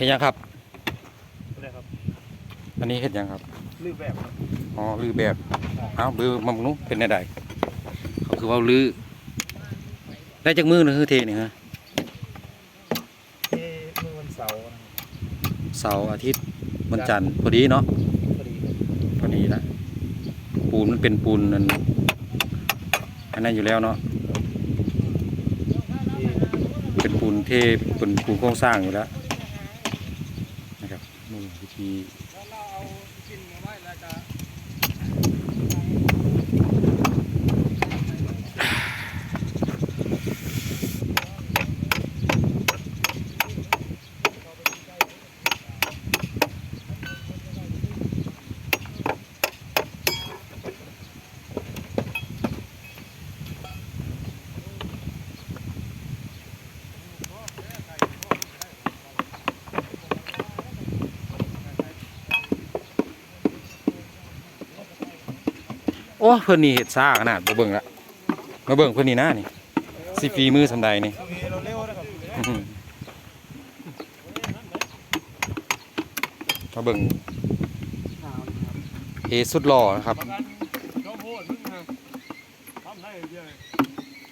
เห็นยังครับเลยครับอันนี้เห็นยังครับรูปแบบครับอ๋อลือแบบเอ้าบือมังนุเป็นไดๆเขาคือว่าลือได้จากมือหนึงคือเทนี่ฮะที่เมื่อวันเสาร์นะครับเสาร์อาทิตย์วันจันทร์พอดีเนาะพอดีครับพอดีละปูนมันเป็นปูนนั่นอันนั้นอยู่แล้วเนาะที่เป็นปูนเทเป็นปูนโครงสร้างอยู่แล้วนะครับ ที่ อ้เพิ่นนี่เห็ดซ่าขนาดมาเบิ่งละมาเบิ่งเพิ่นนี่หนะนี่สิฝีมือสำใดนี่เราเร็วนะครับอื้อหือมาเบิ่งเอสุดหล่อนะครับ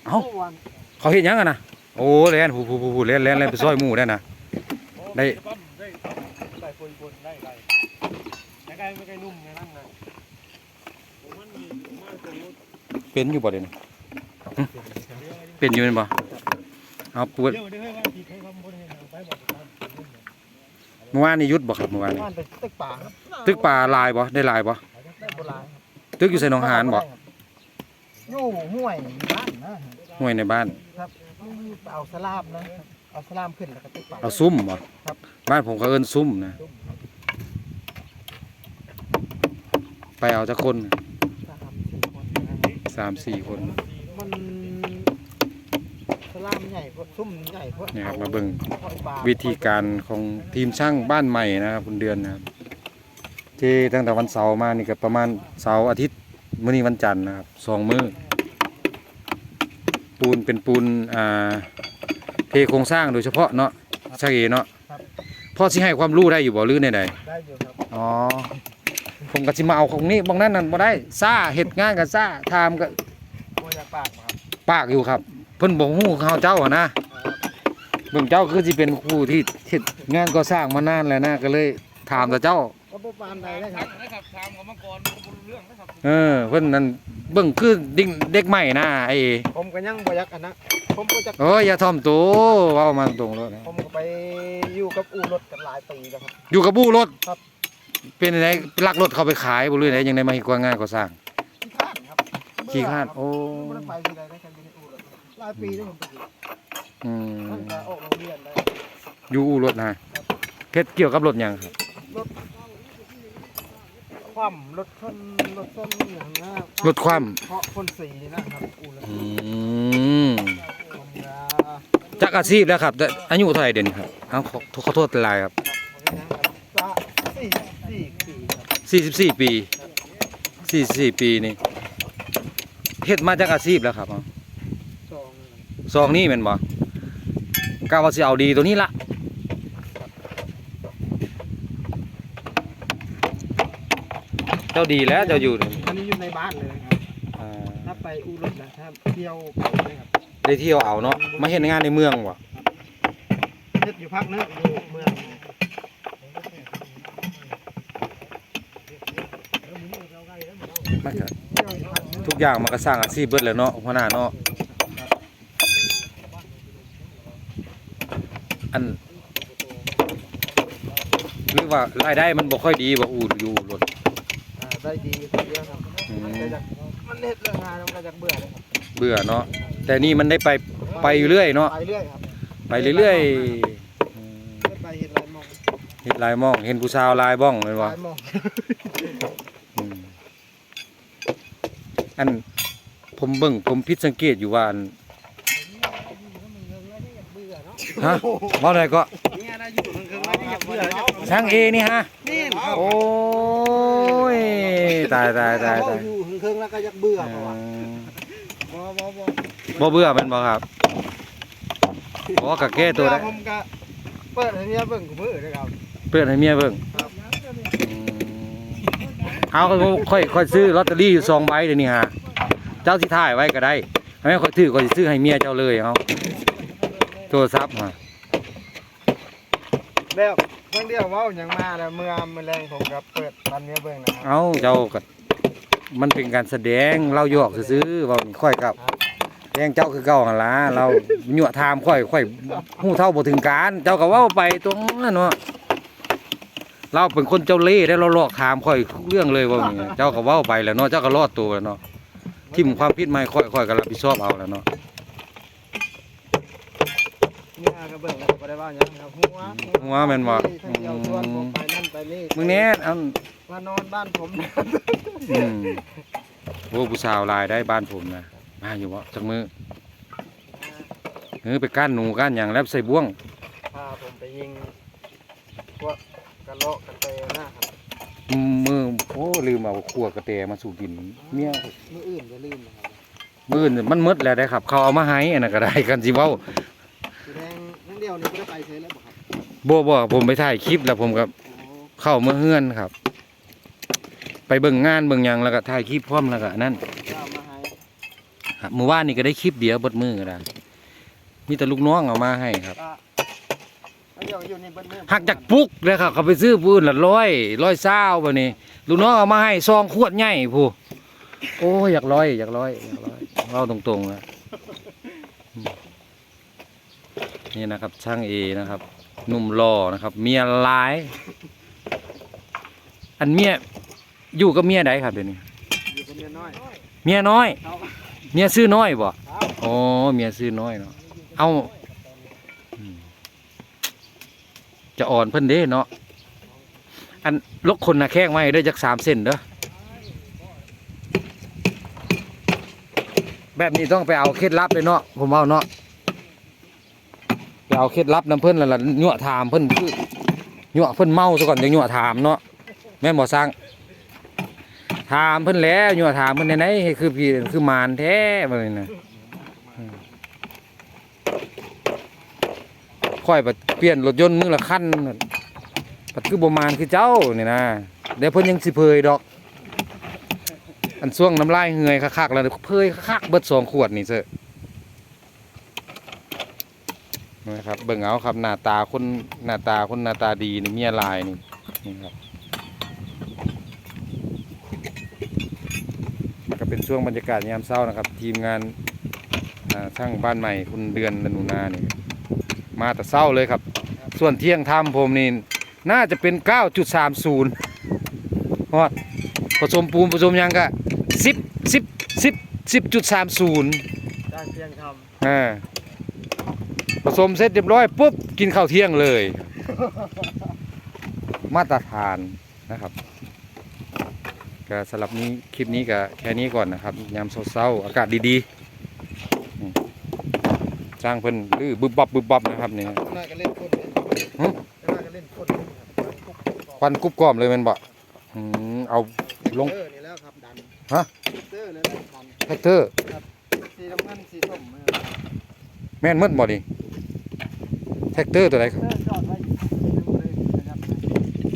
เอ้าเขาเห็นยังกันนะโอ้แล่นผู้ผู้ผู้ผู้แล่นแล่นแล่นไปซอยหมู่ได้นะได้ได้ได้ปนปนได้ได้แต่ไก่ไม่ไก่นุ่มในนั่นนะผมมันมีมากจนรถ เป็นอยู่บ่เดี๋ยวนี้หึเป็นอยู่แม่นบ่เอาปวดเดี๋ยวเดี๋ยวให้ว่าผิดให้คำพูดให้ทางไปบอกตามเมื่อวานนี่หยุดบ่ครับเมื่อวานนี่บ้านเป็นตึกป่าครับตึกป่าลายบ่ได้ลายบ่ได้โบราณครับตึกอยู่ใส่หนองหานบ่อยู่ห้วยบ้านนะห้วยในบ้านครับเอาสลามนะเอาสลามขึ้นแล้วก็ตึกป่าเอาซุ้มบ่ครับบ้านผมเขาเอิ้นซุ้มนะไปเอาจักคนสามสี่คนนะครับ สามสี่คนมันสลามใหญ่พวกซุ่มใหญ่พวกเนี่ยครับมาเบิ่งปล่อยปลาวิธีการของทีมช่างบ้านใหม่นะครับคุณเดือนนะครับที่ตั้งแต่วันเสาร์มานี่ก็ประมาณเสาร์อาทิตย์มื้อนี้วันจันทร์นะครับสองมื้อปูนเป็นปูนอ่าเทโครงสร้างโดยเฉพาะเนาะช่างเอเนาะพ่อสิให้ความรู้ได้อยู่บ่หรือในใดได้อยู่ครับๆอ๋อ ผมก็สิมาเอาของนี้บางนั้นนั่นบ่ได้ซ่าเฮ็ดงานก็ซ่าทามก็โมยากปากครับปากอยู่ครับ เพิ่นบ่ฮู้เขาเจ้าอะนะเบิ่งเจ้าคือสิเป็นผู้ที่เฮ็ดงานก่อสร้างมานานแล้วนะก็เลยถามแต่เจ้า ก็บ่ปานใดนะครับนะครับถามเขามาก่อนเขาบ่รู้เรื่องนะครับเออ เพิ่นนั่นเบิ่งคือเด็กเด็กใหม่นะไอ้ผมก็ยังบ่อยากอันนะผมก็จะโอ้ยอย่าถ่อมตัวเว้ามาตรงเลยนะผมก็ไปอยู่กับอู่รถกันหลายปีแล้วครับอยู่กับบู้รถครับ เป็นไงลักรถเขาไปขายบ่รู้ไหนยังได้มาเฮ็ดกว่างานก่อสร้าง ขี้ข้านครับขี้คร้านโอ้บ่ได้ไปที่ใดได้กันอยู่ในอู่รถหลายปีแล้วผมไปอยู่อืตั้งมแต่ออกโรงเรียนได้อยู่อู่รถนะเฮ็ดเกี่ยวกับรถหยังครับความรถชนรถชนอย่างนะรถคว่ำเพราะคนสีนะครับอู่รถอืมผมจะจักอาชีพแล้วครับแต่อายุเท่าไหร่เดี๋ยวนี้ครับเอ้าขอขอโทษหลายครับ ผมจะจะสี่สี่ปีครับ สี่สิบสี่ปีสี่สี่ปีนี่เฮ็ดมาจากอาชีพแล้วครับเอาสองซองนี่แม่นบ่กะว่าสิเอาดีตัวนี้ละเจ้าดีแล้วเจ้าอยู่นี่อันนี้อยู่ในบ้านเลยนะครับอ่าถ้าไปอู่รถนะครับเที่ยวไปเลยครับได้เที่ยวเอาเนาะมาเฮ็ดงานในเมืองบ่เฮ็ดอยู่พักนึงอยู่เมือง มันก็เที่ยวอยู่พักนึงทุกอย่างมันก็สร้างอาชีพเบิดแหล้วเนาะหัวหน้าเนาะอันหรือว่ารายได้มันบ่ค่อยดีบ่อู่อยู่รถอ่าได้ดีคนเดียวครับอืมมันก็จะมันเฮ็ดเรื่องงานมันก็จะเบื่อเลยครับเบื่อเนาะแต่นี่มันได้ไปไปอยู่เรื่อยเนาะไปเรื่อยครับไปเรื่อยๆอืมเฮ็ดไปเฮ็ดไรมองเห็นลายหมองเห็นผู้สาวลายบ้องเลยไรวะมอง อืมอันผมเบิ่งผมพิดสังเกตอยู่ว่าอันฮะว่าอะไรก็เนี่ยนะอยู่ถึงๆแล้วนี่อยากเบื่อแล้วช่างเอนี่ฮะ นี่ครับโอ้ยตายตายตายเว้ตายอยู่ถึงๆแล้วก็อยากเบื่อเอเพราะว่าอบ่บ่บ่บ่เบื่อแมันบ่ครับบ่กะแก้ตัวได้ผมก็เปิดให้เมียเบิ่งกูมือเลยครับเปิดให้เมียเบิ่งครับอืม เอาค่อยค่อยซื้อลอตเตอรี่อยู่สองใบเดี๋ยวนี้ฮะเจ้าสิถ่ายไว้ก็ได้ไม่ค่อยถือก็สิซื้อให้เมียเจ้าเลยเอาโทรศัพท์มาแล้วเพิ่งเดียวเว้าหยังมาแล้วเมื่อมื้อแรงผมก็เปิดตอนเมียเบิ่งนะครับเอาเจ้าก็มันเป็นการแสดงเราหยอกซื้อๆเว่านี่ค่อยกับแดงเจ้าคือเก่าหั่นล่ะเรายั่วทามค่อยค่อยฮู้เท่าบ่ถึงการ เจ้าก็เว้าไปตรงนั้นเนาะ เราเป็นคนเจ้าเล่ห์ได้เราหลอกถามค่อยทุกเรื่องเลยว่านี่เจ้าก็เว้าไปแล้วเนาะเจ้าก็รอดตัวแล้วเนาะทิ่มความผิดไม่ค่อยค่อยก็รับผิดชอบเอาแล้วเนาะเมียก็เบิ่งแล้วก็บ่ได้เว่าหยังครับหัวหัวแม่นบ่เที่ยวชวนผมไปนั่นไปนี่มึงแน่อันมานอนบ้านผมอืมโอ้ผู้สาวหลายได้บ้านผมนะมาอยู่บ่จักมือเออไปก้านหนูก้านหยังแล้วใส่บ่วงพาผมไปยิงพว กกระโลกกระเตนะครับมือโอ้ลืมเอาขวดกระแตมาสู่กินเมียมื้ออื่นจะลืมนะครับมื้อนี่มันหมดแล้วได้ครับ เขาเอามาให้อันนั้นก็ได้กันสิเว้าสีแดงทั้งเดียวนี่บ่ได้ไปเฉยแล้วบ่ครับบ่บ่ผมไปถ่ายคลิปแล้วผมก็โอ้เข้ามาเฮือนครับ ไปเบิ่งงานเบิ่งหยังแล้วก็ถ่ายคลิปพร้อมแล้วก็อันนั่นเจ้ามาให้ครับเมื่อวานนี่ก็ได้คลิปเดียวเบดมือก็ได้มีแต่ลูกน้องเอามาให้ครับ ก็ หักจากปุกเลยครับเขาไปซื้อปืนละร้อยร้อยเศร้าแบบนี้ลูกน้องเอามาให้ซองขวดใหญ่ผู้โอ้ยอยากร้อยอยากร้อยอยากร้อยเล่าตรงๆนะอืมนี่นะครับ ช่างเอนะครับหนุ่มรอนะครับ เมียหลาย อันเมียอยู่กับเมียใดครับเดี๋ยวนี้อยู่กับเมียน้อยเมียน้อยเอาเมียซื้อน้อยบ่เอาอ๋อเมียซื้อน้อยเนาะเอาอืม จะอ่อนเพิ่นเด้เนาะอันลกคนนะแข้งไว้เด้จักสามเส้นเด้อแบบนี้ต้องไปเอาเคล็ดลับเลยเนาะผมเอาเนาะไปเอาเคล็ดลับน้ำเพิ่นล้วล่ะยั่วถามเพิ่นคือยั่วเพิ่นเมาซะก่อนจะยั่วถามเนาะแม่นบ่สร้างถามเพิ่นแล้วยั่วถามเพิ่นไหนๆให้คือพี่คือมารแท้บ่นี่นะอืม ค่อยไปเปลี่ยนรถยนต์มือละคันปัดคือบ่มารคือเจ้านี่นะเดี๋ยวเพิ่นยังสิเผยดอก อันช่วงน้ำลายเหือยคักๆแล้วเผยคักๆเบิดสองขวดนี่เซ้อนะครับเบิ่งเอาครับหน้าตาคนหน้าตาคนหน้าตาดีนี่เมียลายนี่นี่ครับก็เป็นช่วงบรรยากาศยามเช้านะครับ ทีมงานช่างบ้านใหม่คุณเดือนดนุนานี่ มาแต่เช้าเลยครับ ส่วนเที่ยงทำผมนี่น่าจะเป็น 9.30ฮอดผสมปูนผสมหยังก็10 10 10 10.30จ้างเพียงทอ่าผสมเสร็จเรียบร้อยปุ๊บกินข้าวเที่ยงเลย มาตรฐานนะครับก็สำหรับนี้คลิปนี้ก็แค่นี้ก่อนนะครับยามเช้าๆอากาศดีๆอืม จ้างเพิ่นลื้อบึบบับบึบบับนะครับนี่ำน้อยก็เล่นคนเลยหึน้อยก็เล่นคนเลยครับควันกรุบกรอบเลยแมันบ่อืมเอาลง เตอร์นี่แล้วครับดันฮะ เตอร์เลยแล้วดันแท็กเตอร์ สีน้ำเงินสีส้มเออแม่นหมดบ่ดิแท็กเตอร์ตัวไหนครับเตอร์จอดไว้อยู่เลยนะครับ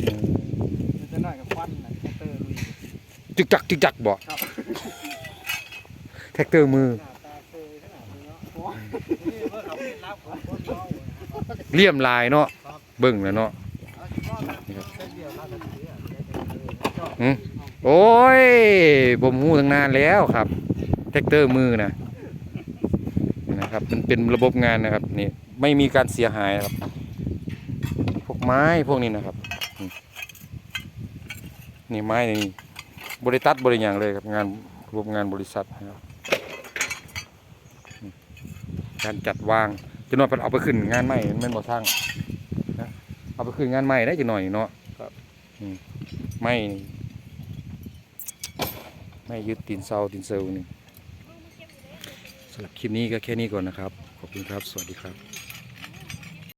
อืมมันจะน้อยกับควันนะเตอร์ลุยจึกจักจึกจักบ่ครับแท็กเตอร์มือ หน้าตาเคยขนาดนี้เนาะโอ้นี่ เลี่ยมลายเนาะเบิ่งแล้วเนาะโอ้ยผมหูตั้งนานแล้วครับแท็กเตอร์มือนะนะครับมันเป็นระบบงานนะครับนี่ไม่มีการเสียหายครับพวกไม้พวกนี้นะครับ นี่ไม้นี่บริตัดบริอย่างเลยครับงานระบบงานบริษัทนะครับการจัดวาง จะนอนไปเอาไปขึ้นงานใหม่มันแม่นบ่สร้างนะเอาไปขึ้นงานใหม่ได้จะหน่อยเนาะครับอืมไม่นี่ไม่ยึดตีนเซาตีนเซลนี่สำหรับคลิปนี้ก็แค่นี้ก่อนนะครับ ขอบคุณครับ สวัสดีครับ